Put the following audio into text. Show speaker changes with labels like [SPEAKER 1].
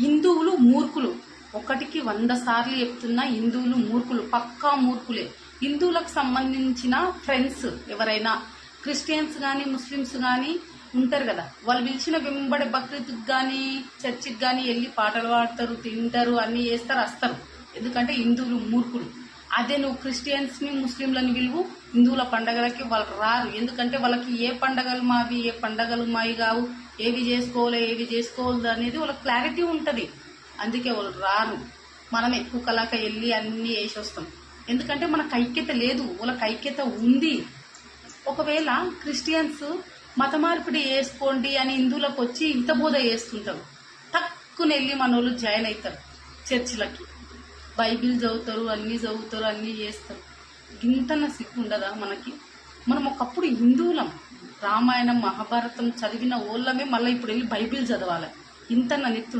[SPEAKER 1] హిందువులు మూర్ఖులు. ఒకటికి వంద సార్లు చెప్తున్నా హిందువులు మూర్ఖులు పక్కా మూర్ఖులే. హిందువులకు సంబంధించిన ఫ్రెండ్స్ ఎవరైనా క్రిస్టియన్స్ కానీ ముస్లిమ్స్ కానీ ఉంటారు కదా. వాళ్ళు పిలిచిన వెంబడి బక్రీద్కి కానీ చర్చికి కానీ వెళ్ళి పాటలు పాడతారు తింటారు అన్నీ చేస్తారు వస్తారు ఎందుకంటే హిందువులు మూర్ఖులు. అదే నువ్వు క్రిస్టియన్స్ని ముస్లింలని విలువు హిందువుల పండగలకి వాళ్ళు రారు. ఎందుకంటే వాళ్ళకి ఏ పండగలు మావి ఏ పండగలు మావి కావు ఏవి చేసుకోవాలి ఏవి చేసుకోవద్దు అనేది వాళ్ళకి క్లారిటీ ఉంటుంది. అందుకే వాళ్ళు రారు. మనం ఎక్కువ కలాక వెళ్ళి అన్నీ వేసి వస్తాం ఎందుకంటే మనకు ఐక్యత లేదు. వాళ్ళకి ఐక్యత ఉంది. ఒకవేళ క్రిస్టియన్స్ మత మార్పిడి చేసుకోండి అని హిందువులకు వచ్చి ఇంత బోధ చేస్తుంటారు తక్కువ వెళ్ళి మన వాళ్ళు జాయిన్ అవుతారు చర్చిలకి. బైబిల్ చదువుతారు అన్నీ చదువుతారు అన్నీ చేస్తారు. ఇంతన సిగ్గు ఉండదా మనకి? మనం ఒకప్పుడు హిందువులం. రామాయణం మహాభారతం చదివిన ఓళ్ళమే మళ్ళీ ఇప్పుడు వెళ్ళి బైబిల్ చదవాలి. ఇంతన నెత్తు